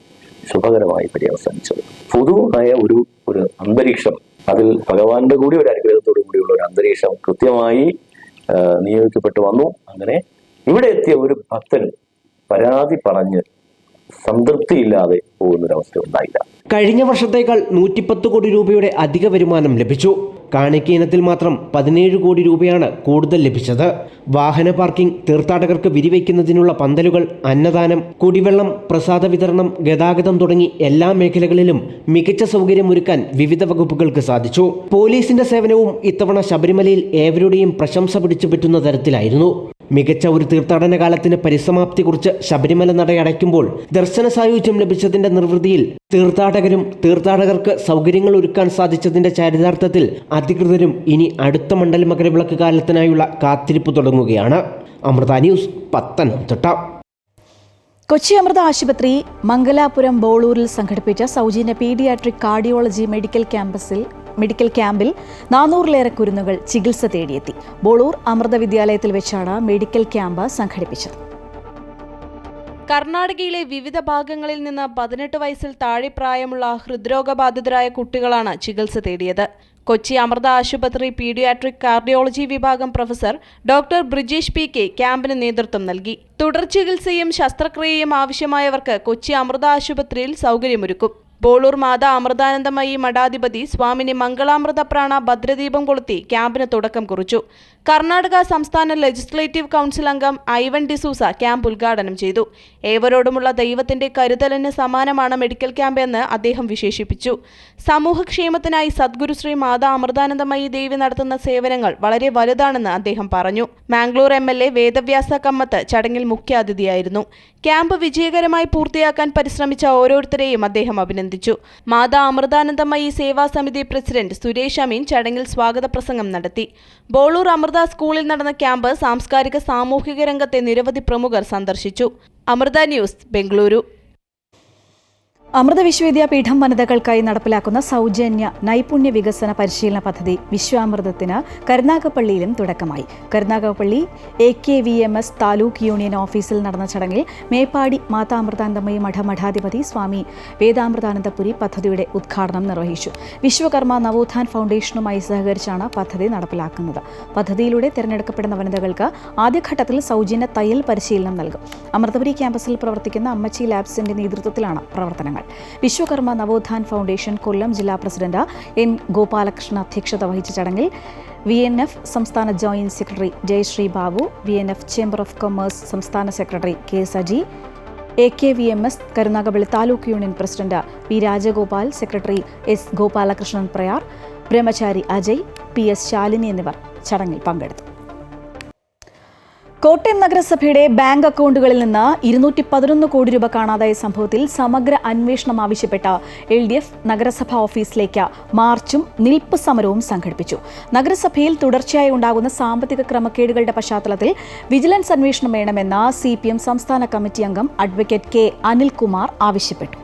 ശുഭകരമായി പര്യവസാനിച്ചത്. പൊതുവായ ഒരു ഒരു അന്തരീക്ഷം അതിൽ ഭഗവാന്റെ കൂടി ഒരു അനുഗ്രഹത്തോടു കൂടിയുള്ള ഒരു അന്തരീക്ഷം കൃത്യമായി നിയോഗിക്കപ്പെട്ടു വന്നു. അങ്ങനെ ഇവിടെ എത്തിയ ഒരു ഭക്തൻ പരാതി പറഞ്ഞ് സംതൃപ്തിയില്ലാതെ പോകുന്നൊരവസ്ഥ ഉണ്ടായില്ല. കഴിഞ്ഞ വർഷത്തേക്കാൾ നൂറ്റിപ്പത്ത് കോടി രൂപയുടെ അധിക വരുമാനം ലഭിച്ചു. കാണിക്ക ഇനത്തിൽ മാത്രം പതിനേഴ് കോടി രൂപയാണ് കൂടുതൽ ലഭിച്ചത്. വാഹന പാർക്കിംഗ് തീർത്ഥാടകർക്ക് വിരിവയ്ക്കുന്നതിനുള്ള പന്തലുകൾ അന്നദാനം കുടിവെള്ളം പ്രസാദ വിതരണം ഗതാഗതം തുടങ്ങി എല്ലാ മേഖലകളിലും മികച്ച സൗകര്യമൊരുക്കാൻ വിവിധ വകുപ്പുകൾക്ക് സാധിച്ചു. പോലീസിന്റെ സേവനവും ഇത്തവണ ശബരിമലയിൽ ഏവരുടെയും പ്രശംസ പിടിച്ചു പറ്റുന്ന തരത്തിലായിരുന്നു. മികച്ച ഒരു തീർത്ഥാടന കാലത്തിന് പരിസമാപ്തി കുറിച്ച് ശബരിമല നടയടയ്ക്കുമ്പോൾ ദർശന സായുജ്യം ലഭിച്ചതിന്റെ നിർവൃതിയിൽ തീർത്ഥാടകരും തീർത്ഥാടകർക്ക് സൗകര്യങ്ങൾ ഒരുക്കാൻ സാധിച്ചതിന്റെ ചരിതാർത്ഥത്തിൽ അധികൃതരും ഇനി അടുത്ത മണ്ഡല മകരവിളക്ക് കാലത്തിനായുള്ള കാത്തിരിപ്പ് തുടങ്ങുകയാണ്. അമൃത ന്യൂസ് പത്തനംതിട്ട. കൊച്ചി അമൃത ആശുപത്രി മംഗലാപുരം ബോളൂരിൽ സംഘടിപ്പിച്ച സൗജന്യ പീഡിയാട്രിക് കാർഡിയോളജി മെഡിക്കൽ ക്യാമ്പസിൽ മെഡിക്കൽ ക്യാമ്പിൽ നാനൂറിലേറെ കുരുന്നുകൾ ചികിത്സ തേടിയെത്തി. ബോളൂർ അമൃത വിദ്യാലയത്തിൽ വെച്ചാണ് മെഡിക്കൽ ക്യാമ്പ് സംഘടിപ്പിച്ചത്. കർണാടകയിലെ വിവിധ ഭാഗങ്ങളിൽ നിന്ന് പതിനെട്ട് വയസ്സിൽ താഴെ പ്രായമുള്ള ഹൃദ്രോഗബാധിതരായ കുട്ടികളാണ് ചികിത്സ തേടിയത്. കൊച്ചി അമൃത ആശുപത്രി പീഡിയാട്രിക് കാർഡിയോളജി വിഭാഗം professor doctor Brijesh P. K. ക്യാമ്പിന് നേതൃത്വം നൽകി. തുടർ ചികിത്സയും ശസ്ത്രക്രിയയും ആവശ്യമായവർക്ക് കൊച്ചി അമൃത ആശുപത്രിയിൽ സൗകര്യമൊരുക്കും. ബോളൂർ മാതാ അമൃതാനന്ദമയി മഠാധിപതി സ്വാമിനി മംഗളാമൃത പ്രാണ ഭദ്രദീപം കൊളുത്തി ക്യാമ്പിന് തുടക്കം കുറിച്ചു. കർണാടക സംസ്ഥാന ലെജിസ്ലേറ്റീവ് കൗൺസിൽ അംഗം ഐവൻ ഡിസൂസ ക്യാമ്പ് ഉദ്ഘാടനം ചെയ്തു. ഏവരോടുമുള്ള ദൈവത്തിന്റെ കരുതലിന് സമാനമാണ് മെഡിക്കൽ ക്യാമ്പ് എന്ന് അദ്ദേഹം വിശേഷിപ്പിച്ചു. സമൂഹക്ഷേമത്തിനായി സദ്ഗുരു ശ്രീ മാതാ അമൃതാനന്ദമയി ദേവി നടത്തുന്ന സേവനങ്ങൾ വളരെ വലുതാണെന്ന് അദ്ദേഹം പറഞ്ഞു. Mangalore M L A Vedavyasa Kamath ചടങ്ങിൽ മുഖ്യാതിഥിയായിരുന്നു. ക്യാമ്പ് വിജയകരമായി പൂർത്തിയാക്കാൻ പരിശ്രമിച്ച ഓരോരുത്തരെയും അദ്ദേഹം അഭിനന്ദിച്ചു. മാതാ അമൃതാനന്ദമയി സേവാ സമിതി പ്രസിഡന്റ് സുരേഷ് അമീൻ ചടങ്ങിൽ സ്വാഗത പ്രസംഗം നടത്തി. ബോളൂർ അമൃത സ്കൂളിൽ നടന്ന ക്യാമ്പ് സാംസ്കാരിക സാമൂഹിക രംഗത്തെ നിരവധി പ്രമുഖർ സന്ദർശിച്ചു. അമൃത ന്യൂസ് ബംഗളൂരു. അമൃത വിശ്വവിദ്യാപീഠം വനിതകൾക്കായി നടപ്പിലാക്കുന്ന സൗജന്യ നൈപുണ്യ വികസന പരിശീലന പദ്ധതി വിശ്വാമൃതത്തിന് കരുനാഗപ്പള്ളിയിലും തുടക്കമായി. Karunagappally A K V M S taluk union ഓഫീസിൽ നടന്ന ചടങ്ങിൽ മേപ്പാടി മാതാമൃതാനന്ദമയി മഠമഠാധിപതി സ്വാമി വേദാമൃതാനന്ദപുരി പദ്ധതിയുടെ ഉദ്ഘാടനം നിർവഹിച്ചു. വിശ്വകർമ്മ നവോത്ഥാൻ ഫൗണ്ടേഷനുമായി സഹകരിച്ചാണ് പദ്ധതി നടപ്പിലാക്കുന്നത്. പദ്ധതിയിലൂടെ തിരഞ്ഞെടുക്കപ്പെടുന്ന വനിതകൾക്ക് ആദ്യഘട്ടത്തിൽ സൗജന്യ തയ്യൽ പരിശീലനം നൽകും. അമൃതപുരി ക്യാമ്പസിൽ പ്രവർത്തിക്കുന്ന അമ്മച്ചി ലാബ്സിന്റെ നേതൃത്വത്തിലാണ് പ്രവർത്തനങ്ങൾ. വിശ്വകർമ്മ നവോത്ഥാൻ ഫൗണ്ടേഷൻ കൊല്ലം ജില്ലാ പ്രസിഡന്റ് എൻ ഗോപാലകൃഷ്ണ അധ്യക്ഷത വഹിച്ച ചടങ്ങിൽ വി എൻ എഫ് സംസ്ഥാന joint secretary Jayashree Babu V N F chamber of commerce സംസ്ഥാന secretary K Saji A K V M S Karunagappally taluk union president P Rajagopal secretary S Gopalakrishnan Prayar Brahmachari Ajay P S Shalini എന്നിവർ ചടങ്ങിൽ പങ്കെടുത്തു. കോട്ടയം നഗരസഭയുടെ bank അക്കൗണ്ടുകളിൽ നിന്ന് ഇരുന്നൂറ്റി പതിനൊന്ന് കോടി രൂപ കാണാതായ സംഭവത്തിൽ സമഗ്ര അന്വേഷണം ആവശ്യപ്പെട്ട എൽ ഡി എഫ് നഗരസഭാ ഓഫീസിലേക്ക് മാർച്ചും നിൽപ്പ് സമരവും സംഘടിപ്പിച്ചു. നഗരസഭയിൽ തുടർച്ചയായി ഉണ്ടാകുന്ന സാമ്പത്തിക ക്രമക്കേടുകളുടെ പശ്ചാത്തലത്തിൽ വിജിലൻസ് അന്വേഷണം വേണമെന്ന സി സംസ്ഥാന കമ്മിറ്റി അംഗം അഡ്വക്കേറ്റ് കെ അനിൽകുമാർ ആവശ്യപ്പെട്ടു.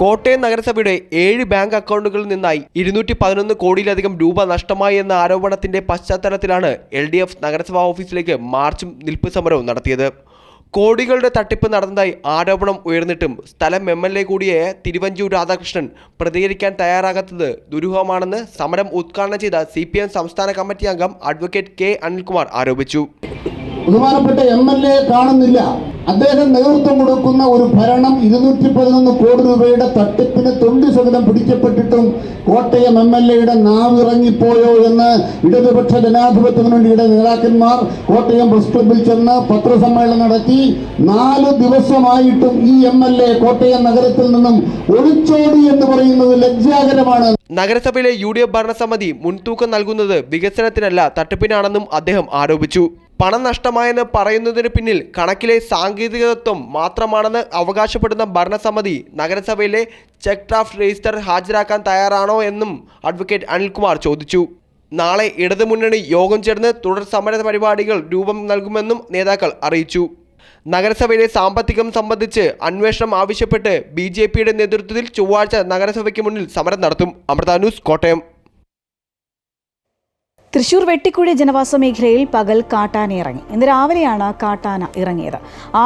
കോട്ടയം നഗരസഭയുടെ ഏഴ് ബാങ്ക് അക്കൗണ്ടുകളിൽ നിന്നായി ഇരുന്നൂറ്റി പതിനൊന്ന് കോടിയിലധികം രൂപ നഷ്ടമായി എന്ന ആരോപണത്തിന്റെ പശ്ചാത്തലത്തിലാണ് എൽ ഡി എഫ് നഗരസഭാ ഓഫീസിലേക്ക് മാർച്ചും നിൽപ്പ് സമരവും നടത്തിയത്. കോടികളുടെ തട്ടിപ്പ് നടന്നതായി ആരോപണം ഉയർന്നിട്ടും സ്ഥലം എം എൽ എ കൂടിയായ തിരുവഞ്ചൂർ രാധാകൃഷ്ണൻ പ്രതികരിക്കാൻ തയ്യാറാകാത്തത് ദുരൂഹമാണെന്ന് സമരം ഉദ്ഘാടനം ചെയ്ത സി സംസ്ഥാന കമ്മിറ്റി അംഗം അഡ്വക്കേറ്റ് കെ അനിൽകുമാർ ആരോപിച്ചു. ബഹുമാനപ്പെട്ട എം എൽ എ കാണുന്നില്ല. അദ്ദേഹം നേതൃത്വം കൊടുക്കുന്ന ഒരു ഭരണം ഇരുന്നൂറ്റി പതിനൊന്ന് കോടി രൂപയുടെ തട്ടിപ്പിന് തൊണ്ടി സഹിതം പിടിക്കപ്പെട്ടിട്ടും കോട്ടയം എം എൽ എയുടെ നാവിറങ്ങിപ്പോയോ എന്ന് ഇടതുപക്ഷ ജനാധിപത്യത്തിന് വേണ്ടിയുടെ നേതാക്കന്മാർ കോട്ടയം പ്രസ് ക്ലബിൽ ചെന്ന് പത്രസമ്മേളനം നടത്തി. നാല് ദിവസമായിട്ടും ഈ എം എൽ എ കോട്ടയം നഗരത്തിൽ നിന്നും ഒളിച്ചോടി എന്ന് പറയുന്നത് ലജ്ജാകരമാണ്. നഗരസഭയിലെ യു ഡി എഫ് ഭരണസമിതി മുൻതൂക്കം നൽകുന്നത് വികസനത്തിനല്ല തട്ടിപ്പിനാണെന്നും അദ്ദേഹം ആരോപിച്ചു. പണം നഷ്ടമായെന്ന് പറയുന്നതിന് പിന്നിൽ കണക്കിലെ സാങ്കേതികത്വം മാത്രമാണെന്ന് അവകാശപ്പെടുന്ന ഭരണസമിതി നഗരസഭയിലെ ചെക്ക് ഡ്രാഫ്റ്റ് രജിസ്റ്റർ ഹാജരാക്കാൻ തയ്യാറാണോ എന്നും അഡ്വക്കേറ്റ് അനിൽകുമാർ ചോദിച്ചു. നാളെ ഇടതുമുന്നണി യോഗം ചേർന്ന് തുടർ സമര പരിപാടികൾ രൂപം നൽകുമെന്നും നേതാക്കൾ അറിയിച്ചു. നഗരസഭയിലെ സാമ്പത്തികം സംബന്ധിച്ച് അന്വേഷണം ആവശ്യപ്പെട്ട് ബി നേതൃത്വത്തിൽ ചൊവ്വാഴ്ച നഗരസഭയ്ക്ക് മുന്നിൽ സമരം നടത്തും. അമൃത ന്യൂസ് കോട്ടയം. തൃശൂർ വെട്ടിക്കുഴി ജനവാസ മേഖലയിൽ പകൽ കാട്ടാന ഇറങ്ങി ഇന്ന് രാവിലെയാണ് കാട്ടാന ഇറങ്ങിയത്.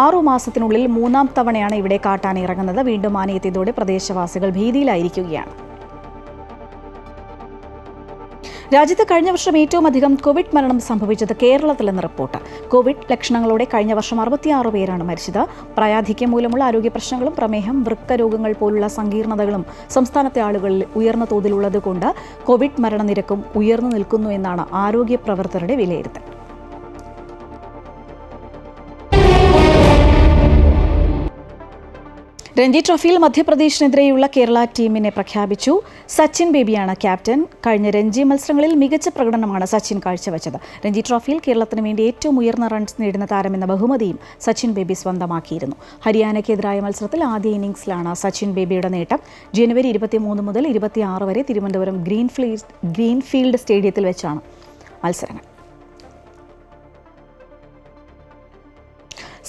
ആറു മാസത്തിനുള്ളിൽ മൂന്നാം തവണയാണ് ഇവിടെ കാട്ടാന ഇറങ്ങുന്നത്. വീണ്ടും ആനയെത്തിയതോടെ പ്രദേശവാസികൾ ഭീതിയിലായിരിക്കുകയാണ്. രാജ്യത്ത് കഴിഞ്ഞ വർഷം ഏറ്റവും അധികം കോവിഡ് മരണം സംഭവിച്ചത് കേരളത്തിലെന്ന് റിപ്പോർട്ട്. കോവിഡ് ലക്ഷണങ്ങളോടെ കഴിഞ്ഞ വർഷം അറുപത്തിയാറ് പേരാണ് മരിച്ചത്. പ്രായാധിക്യം മൂലമുള്ള ആരോഗ്യ പ്രശ്നങ്ങളും പ്രമേഹം വൃക്ക രോഗങ്ങൾ പോലുള്ള സങ്കീർണതകളും സംസ്ഥാനത്തെ ആളുകളിൽ ഉയർന്ന തോതിലുള്ളത് കൊണ്ട് കോവിഡ് മരണനിരക്കും ഉയർന്നു നിൽക്കുന്നു എന്നാണ് ആരോഗ്യ പ്രവർത്തകരുടെ വിലയിരുത്തൽ. രഞ്ജി ട്രോഫിയിൽ മധ്യപ്രദേശിനെതിരെയുള്ള കേരള ടീമിനെ പ്രഖ്യാപിച്ചു. സച്ചിൻ ബേബിയാണ് ക്യാപ്റ്റൻ. കഴിഞ്ഞ രഞ്ജി മത്സരങ്ങളിൽ മികച്ച പ്രകടനമാണ് സച്ചിൻ കാഴ്ചവെച്ചത്. രഞ്ജി ട്രോഫിയിൽ കേരളത്തിന് വേണ്ടി ഏറ്റവും ഉയർന്ന റൺസ് നേടുന്ന താരമെന്ന ബഹുമതിയും സച്ചിൻ ബേബി സ്വന്തമാക്കിയിരുന്നു. ഹരിയാനയ്ക്കെതിരായ മത്സരത്തിൽ ആദ്യ ഇന്നിംഗ്സിലാണ് സച്ചിൻ ബേബിയുടെ നേട്ടം. ജനുവരി ഇരുപത്തിമൂന്ന് മുതൽ ഇരുപത്തിയാറ് വരെ തിരുവനന്തപുരം ഗ്രീൻഫീൽഡ് ഗ്രീൻഫീൽഡ് സ്റ്റേഡിയത്തിൽ വെച്ചാണ് മത്സരങ്ങൾ.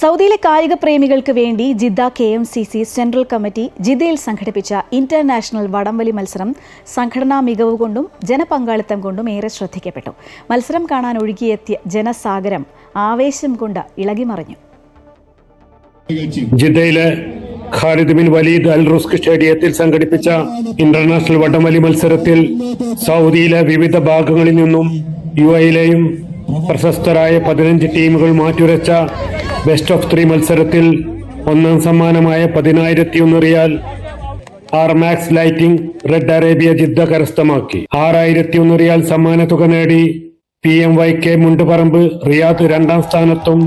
സൗദിയിലെ കായിക പ്രേമികൾക്ക് വേണ്ടി Jeddah K M C C central committee ജിദ്ദയിൽ സംഘടിപ്പിച്ച ഇന്റർനാഷണൽ വടംവലി മത്സരം സംഘടനാ മികവ് കൊണ്ടും ജനപങ്കാളിത്തം കൊണ്ടും ഏറെ ശ്രദ്ധിക്കപ്പെട്ടു. മത്സരം കാണാൻ ഒഴുകിയെത്തിയ ജനസാഗരം ആവേശം കൊണ്ട് ഇളകിമറിഞ്ഞു. ജിദ്ദയിലെ ഖാലിദ് ബിൻ വലീദ് അൽ റുസ്ക് സ്റ്റേഡിയത്തിൽ സംഘടിപ്പിച്ച ഇന്റർനാഷണൽ വടംവലി മത്സരത്തിൽ സൗദിയിലെ വിവിധ ഭാഗങ്ങളിൽ നിന്നും യു എയിലെയും പ്രശസ്തരായ പതിനഞ്ച് ടീമുകൾ മാറ്റുരച്ച ബെസ്റ്റ് ഓഫ് ത്രീ മത്സരത്തിൽ ഒന്നാം സമ്മാനമായ പതിനായിരത്തി ഒന്ന് riyal R Max lighting red Arabia Jeddah കരസ്ഥമാക്കി. ആറായിരത്തി ഒന്ന് റിയാൽ തുക നേടി P M Y K Mundupparamba Riyadh രണ്ടാം സ്ഥാനത്തും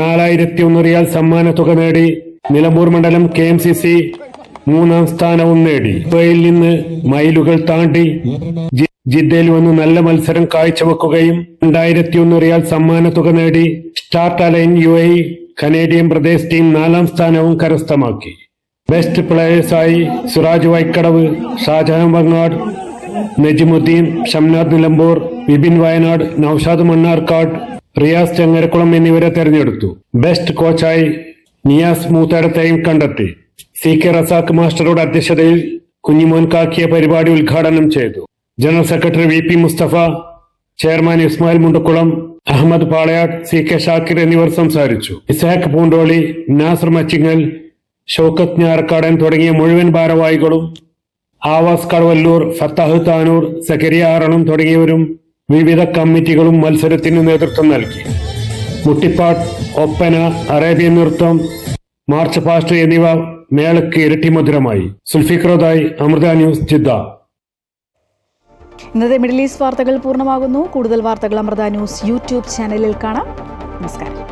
നാലായിരത്തി ഒന്ന് റിയാൽ തുക നേടി നിലമ്പൂർ മണ്ഡലം കെ എം സി സി മൂന്നാം സ്ഥാനവും നേടി. ദുബൈയിൽ നിന്ന് മൈലുകൾ താണ്ടി ജിദ്ദയിൽ വന്ന് നല്ല മത്സരം കാഴ്ചവെക്കുകയും രണ്ടായിരത്തി ഒന്ന് റിയാൽ സമ്മാന തുക നേടി start Al Ain U A Canadian Pradesh team നാലാം സ്ഥാനവും കരസ്ഥമാക്കി. ബെസ്റ്റ് പ്ലേയേഴ്സായി സുരാജ് വൈക്കടവ് ഷാജഹാൻ വങ്ങാട് നജിമുദ്ദീൻ ഷംനാഥ് നിലമ്പൂർ വിപിൻ വയനാട് നൌഷാദ് മണ്ണാർക്കാട് റിയാസ് ചെങ്ങരക്കുളം എന്നിവരെ തെരഞ്ഞെടുത്തു. ബെസ്റ്റ് കോച്ചായി നിയാസ് മൂത്തടത്തെയും കണ്ടെത്തി. സി കെ റസാഖ് മാസ്റ്ററുടെ അധ്യക്ഷതയിൽ കുഞ്ഞിമോൻ കാക്കിയ പരിപാടി ഉദ്ഘാടനം ചെയ്തു. General secretary V P Musthafa chairman Ismail Mundakkulam Ahammed Palayad C K Shakir എന്നിവർ സംസാരിച്ചു. ഇസാഖ് പൂണ്ടോളി നാസർ മച്ചിങ്ങൽ ഷൌക്കത്ത് ഞാറക്കാടൻ തുടങ്ങിയ മുഴുവൻ ഭാരവാഹികളും ആവാസ് കടവല്ലൂർ ഫത്താഹ് താനൂർ സക്കരിയ ആറണം തുടങ്ങിയവരും വിവിധ കമ്മിറ്റികളും മത്സരത്തിന് നേതൃത്വം നൽകി. മുട്ടിപ്പാട്ട് ഒപ്പന അറേബ്യൻ നൃത്തം മാർച്ച് പാസ്റ്റ് എന്നിവ മേളയ്ക്ക് ഇരട്ടി മധുരമായി. സുൽഫിക്രോദായി അമൃത ന്യൂസ് ജിദ്ദ. ഇന്നത്തെ മിഡിൽ ഈസ്റ്റ് വാർത്തകൾ പൂർണമാകുന്നു. കൂടുതൽ വാർത്തകൾ അമൃത ന്യൂസ് യൂട്യൂബ് ചാനലിൽ കാണാം. നമസ്കാരം.